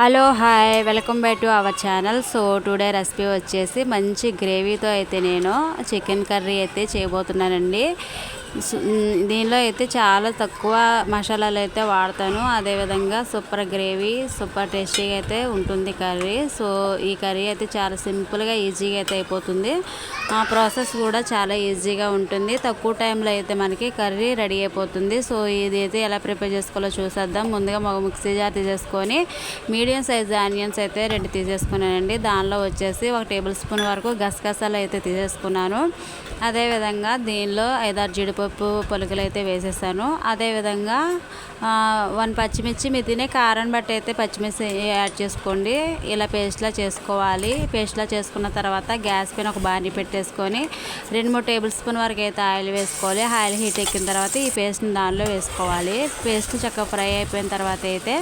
Hello hi. Welcome back to our channel. So today recipe వచ్చేసి మంచి గ్రేవీతో అయితే నేను చికెన్ కర్రీ అయితే చేయబోతున్నానండి. దీనిలో అయితే చాలా తక్కువ మసాలాలు అయితే వాడతాను. అదేవిధంగా సూపర్ గ్రేవీ సూపర్ టేస్టీగా అయితే ఉంటుంది కర్రీ. సో ఈ కర్రీ అయితే చాలా సింపుల్గా ఈజీగా అయితే అయిపోతుంది. ఆ ప్రాసెస్ కూడా చాలా ఈజీగా ఉంటుంది. తక్కువ టైంలో అయితే మనకి కర్రీ రెడీ అయిపోతుంది. సో ఇది అయితే ఎలా ప్రిపేర్ చేసుకోవాలో చూసేద్దాం. ముందుగా ఒక మిక్సీ జార్ తీసేసుకొని మీడియం సైజ్ ఆనియన్స్ అయితే రెండు తీసేసుకున్నానండి. దానిలో వచ్చేసి ఒక టేబుల్ స్పూన్ వరకు గసగసాలు అయితే తీసేసుకున్నాను. అదేవిధంగా దీనిలో ఐదారు జీడిపప్పు పలుకులు అయితే వేసేసాను. అదేవిధంగా వన్ పచ్చిమిర్చి మీరు తినే కారం బట్టి అయితే పచ్చిమిర్చి యాడ్ చేసుకోండి. ఇలా పేస్ట్లా చేసుకోవాలి. పేస్ట్లా చేసుకున్న తర్వాత గ్యాస్ పైన ఒక బాణీ పెట్టేసుకొని రెండు మూడు టేబుల్ స్పూన్ వరకు అయితే ఆయిల్ వేసుకోవాలి. ఆయిల్ హీట్ ఎక్కిన తర్వాత ఈ పేస్ట్ని దానిలో వేసుకోవాలి. పేస్ట్ చక్కగా ఫ్రై అయిపోయిన తర్వాత అయితే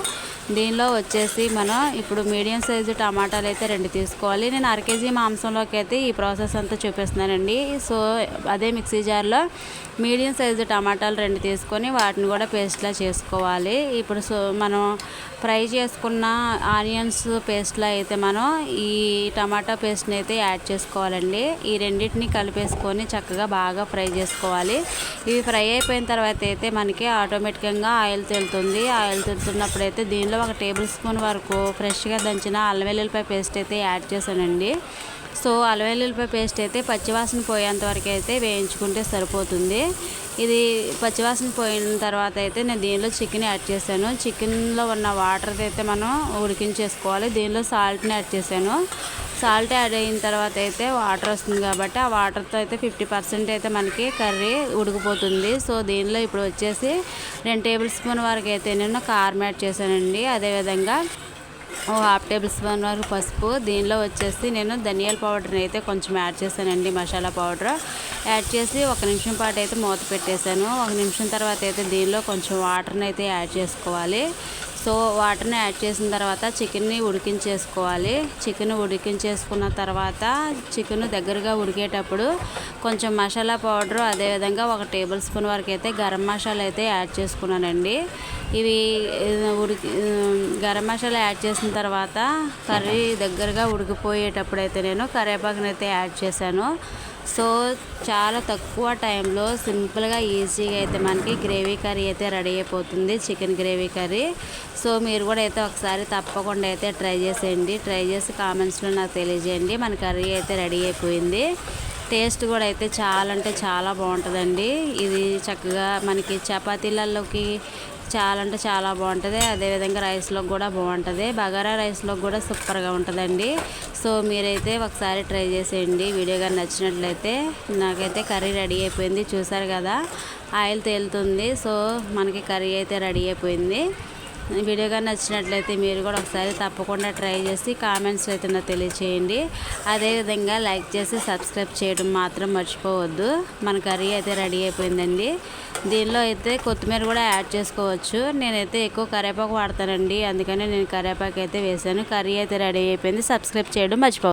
దీనిలో వచ్చేసి మనం ఇప్పుడు మీడియం సైజు టమాటాలు అయితే రెండు తీసుకోవాలి. నేను అర కేజీ మాంసంలోకి అయితే ఈ ప్రాసెస్ అంతా చూపిస్తున్నానండి. సో అదే మిక్సీ జార్లో మీడియం సైజు టమాటాలు రెండు తీసుకొని వాటిని కూడా పేస్ట్లా చేసుకోవాలి. ఇప్పుడు సో మనం ఫ్రై చేసుకున్న ఆనియన్స్ పేస్ట్లో అయితే మనం ఈ టమాటా పేస్ట్ని అయితే యాడ్ చేసుకోవాలండి. ఈ రెండింటిని కలిపేసుకొని చక్కగా బాగా ఫ్రై చేసుకోవాలి. ఇవి ఫ్రై అయిపోయిన తర్వాత అయితే మనకి ఆటోమేటిక్గా ఆయిల్ తెలుతుంది. ఆయిల్ తెలుతున్నప్పుడు అయితే దీనిలో ఒక టేబుల్ స్పూన్ వరకు ఫ్రెష్గా దంచిన అల్లం వెల్లుల్లిపాయ పేస్ట్ అయితే యాడ్ చేశానండి. సో అల్లం వెల్లుల్లిపాయ పేస్ట్ అయితే పచ్చివాసన పోయేంత వరకు అయితే వేయించుకుంటే సరిపోతుంది. ఇది పచ్చివాసన పోయిన తర్వాత అయితే నేను దీనిలో చికెన్ యాడ్ చేశాను. చికెన్లో ఉన్న వాటర్ అయితే మనం ఉడికించేసుకోవాలి. దీనిలో సాల్ట్ని యాడ్ చేశాను. సాల్ట్ యాడ్ అయిన తర్వాత అయితే వాటర్ వస్తుంది కాబట్టి ఆ వాటర్తో అయితే ఫిఫ్టీ పర్సెంట్ అయితే మనకి కర్రీ ఉడికిపోతుంది. సో దీనిలో ఇప్పుడు వచ్చేసి రెండు టేబుల్ స్పూన్ వరకు అయితే నేను కారం యాడ్ చేశానండి. అదేవిధంగా ఓ హాఫ్ టేబుల్ స్పూన్ వరకు పసుపు. దీనిలో వచ్చేసి నేను ధనియాల పౌడర్ని అయితే కొంచెం యాడ్ చేశానండి మసాలా పౌడర్. యాడ్ చేసి ఒక నిమిషం పాటు అయితే మూత పెట్టేశాను. ఒక నిమిషం తర్వాత అయితే దీనిలో కొంచెం వాటర్ని అయితే యాడ్ చేసుకోవాలి. సో వాటర్ని యాడ్ చేసిన తర్వాత చికెన్ని ఉడికించేసుకోవాలి. చికెన్ ఉడికించేసుకున్న తర్వాత చికెన్ దగ్గరగా ఉడికేటప్పుడు కొంచెం మసాలా పౌడరు అదేవిధంగా ఒక టేబుల్ స్పూన్ వరకు అయితే గరం మసాలా అయితే యాడ్ చేసుకున్నానండి. ఇవి ఉడికి గరం మసాలా యాడ్ చేసిన తర్వాత కర్రీ దగ్గరగా ఉడికిపోయేటప్పుడు అయితే నేను కరివేపాకునైతే యాడ్ చేశాను. సో చాలా తక్కువ టైంలో సింపుల్గా ఈజీగా అయితే మనకి గ్రేవీ కర్రీ అయితే రెడీ అయిపోతుంది చికెన్ గ్రేవీ కర్రీ. సో మీరు కూడా అయితే ఒకసారి తప్పకుండా అయితే ట్రై చేసేయండి. ట్రై చేసి కామెంట్స్లో నాకు తెలియజేయండి. మన కర్రీ అయితే రెడీ అయిపోయింది. టేస్ట్ కూడా అయితే చాలా అంటే చాలా బాగుంటుందండి. ఇది చక్కగా మనకి చపాతీలలోకి చాలా అంటే చాలా బాగుంటుంది. అదేవిధంగా రైస్లో కూడా బాగుంటుంది. బగారా రైస్లో కూడా సూపర్గా ఉంటుందండి. సో మీరైతే ఒకసారి ట్రై చేసేయండి. వీడియో కానీ నచ్చినట్లయితే నాకైతే కర్రీ రెడీ అయిపోయింది. చూసారు కదా ఆయిల్ తేలుతుంది. సో మనకి కర్రీ అయితే రెడీ అయిపోయింది. వీడియో కానీ నచ్చినట్లయితే మీరు కూడా ఒకసారి తప్పకుండా ట్రై చేసి కామెంట్స్ అయితే నాకు తెలియచేయండి. అదేవిధంగా లైక్ చేసి సబ్స్క్రైబ్ చేయడం మాత్రం మర్చిపోవద్దు. మన కర్రీ అయితే రెడీ అయిపోయిందండి. దీనిలో అయితే కొత్తిమీర కూడా యాడ్ చేసుకోవచ్చు. నేనైతే ఎక్కువ కరివేపాకు వాడతానండి. అందుకని నేను కరివేపాకు అయితే వేసాను. కర్రీ అయితే రెడీ అయిపోయింది. సబ్స్క్రైబ్ చేయడం మర్చిపో